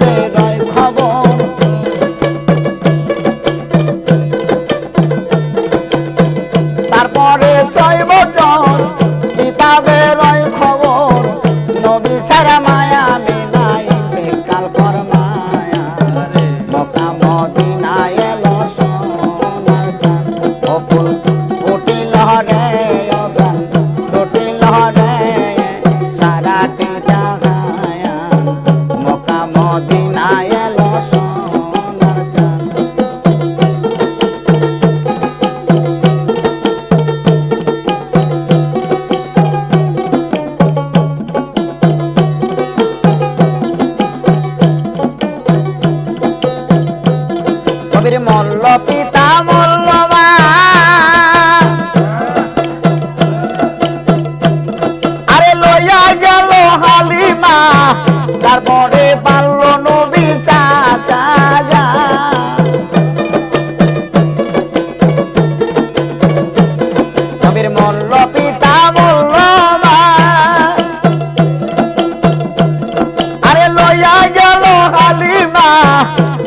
বেড়ায় খবর। তারপরে ছয় বছর কিতাবের খবর। নবী ছাড়া মায়া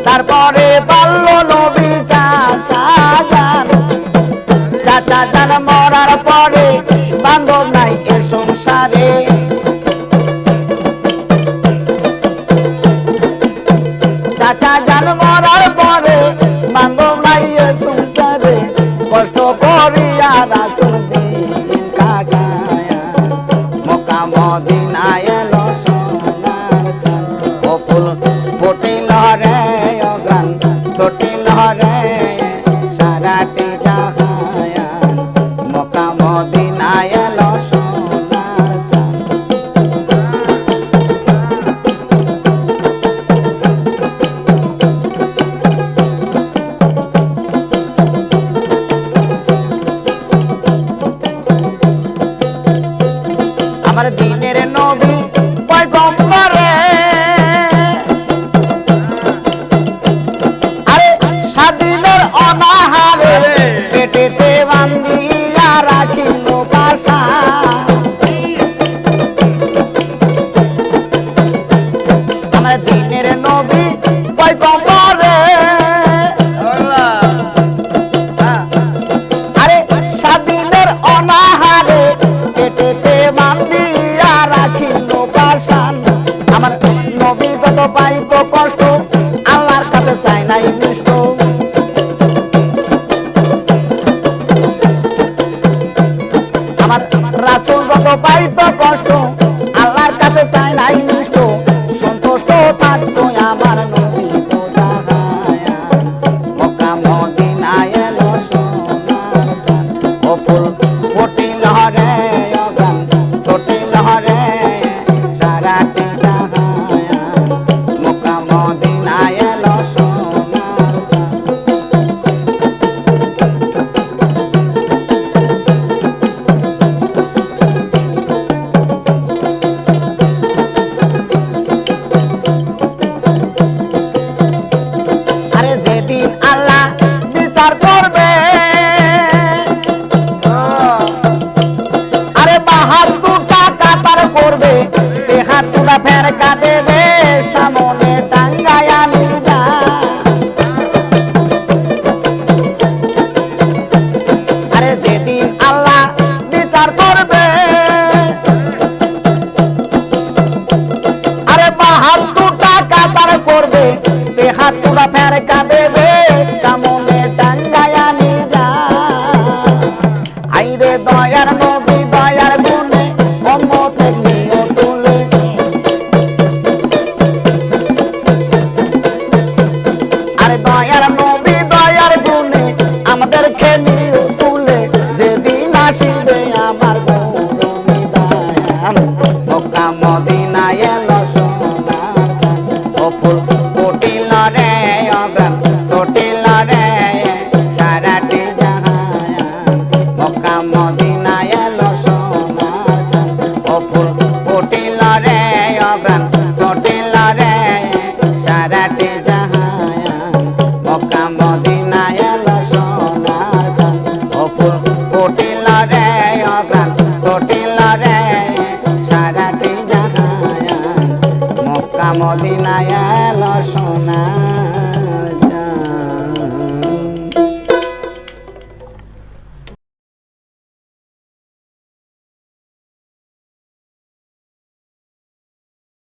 তারপরে পাল্ল নবী চাচা চাচা চান মরার পরে বান্ধব নাই এ সংসারে। চাচা যান মরার পরে বান্ধব নাই এ সংসারে। কষ্ট করিয়া রাসুল দিন কাটায়া অনাহারে পেটেতে বান্ধিয়া রাখিল বাসা। আমার দিনের নবী Costa Boston acá মদিনায় এলো সোনার চান অপুর ফুটিল রে অগ্রাণ ছটিল রে সারাটি জাহান মক্কা মদিনায় এলো সোনার